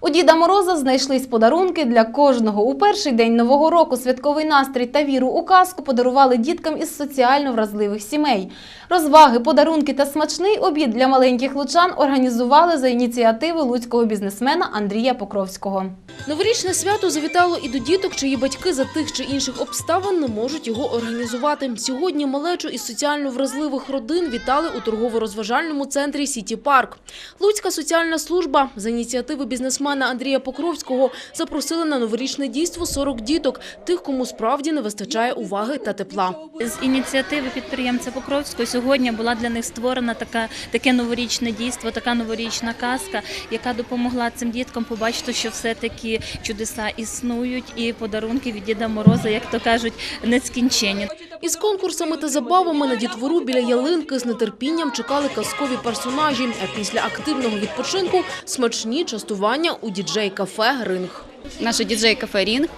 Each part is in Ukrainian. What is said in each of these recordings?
У Діда Мороза знайшлись подарунки для кожного. У перший день нового року святковий настрій та віру у казку подарували діткам із соціально вразливих сімей. Розваги, подарунки та смачний обід для маленьких лучан організували за ініціативи луцького бізнесмена Андрія Покровського. Новорічне свято завітало і до діток, чиї батьки за тих чи інших обставин не можуть його організувати. Сьогодні малечу із соціально вразливих родин вітали у торгово-розважальному центрі Сіті Парк. Луцька соціальна служба за ініціативи бізнесмена Андрія Покровського запросила на новорічне дійство 40 діток, тих, кому справді не вистачає уваги та тепла. З ініціативи підприємця Покровського сьогодні була для них створена така таке новорічне дійство, така новорічна казка, яка допомогла цим діткам побачити, що все таки чудеса існують, і подарунки від Діда Мороза, як то кажуть, нескінченні. Із конкурсами та забавами на дітвору біля ялинки з нетерпінням чекали казкові персонажі. А після активного відпочинку смачні частування у діджей-кафе «Ринг». наше діджей-кафе Рінг.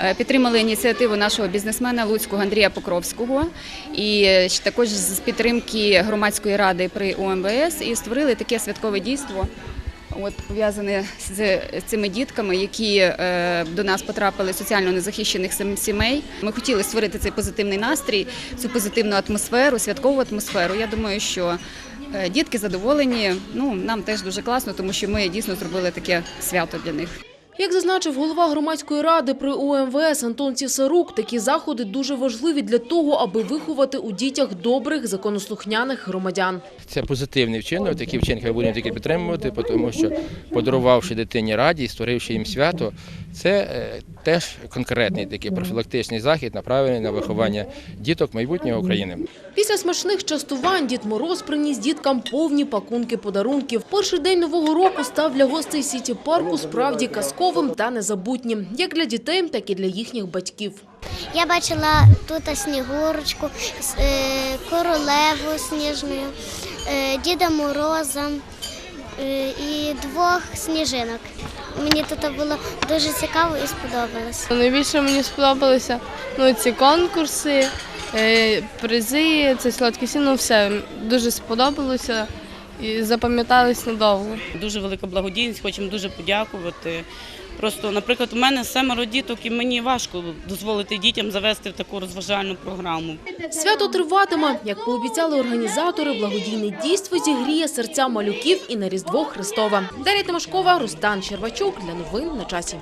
е, Підтримали ініціативу нашого бізнесмена Луцького Андрія Покровського і також з підтримки громадської ради при УМВС і створили таке святкове дійство. От пов'язане з цими дітками, які е, до нас потрапили соціально незахищених сімей. Ми хотіли створити цей позитивний настрій, цю позитивну атмосферу, святкову атмосферу. Я думаю, що е, дітки задоволені. Ну нам теж дуже класно, тому що ми дійсно зробили таке свято для них. Як зазначив голова громадської ради при ОМВС Антон Цісарук, такі заходи дуже важливі для того, аби виховати у дітях добрих, законослухняних громадян. Це позитивний вчинок, такі вчинки ми будемо тільки підтримувати, тому що подарувавши дитині радість, створивши їм свято, це е, теж конкретний такий профілактичний захід, направлений на виховання діток майбутнього України. Після смачних частувань Дід Мороз приніс діткам повні пакунки подарунків. Перший день нового року став для гостей Сіті Парку справді казковим та незабутнім, як для дітей, так і для їхніх батьків. Я бачила тут снігурочку, е, королеву сніжною, е, Діда Мороза і двох сніжинок. Мені тут було дуже цікаво і сподобалось. Найбільше мені сподобалися ну, ці конкурси, е, призи, це сладкі сіно, ну все дуже сподобалося і запам'яталось надовго. Дуже велика благодійність, хочемо дуже подякувати. Просто, наприклад, у мене семеро діток, і мені важко дозволити дітям завести в таку розважальну програму. Свято триватиме. Як пообіцяли організатори, благодійне дійство зігріє серця малюків і на Різдво Христове. Дар'я Тимошкова, Рустан Щербачук для новин на часі.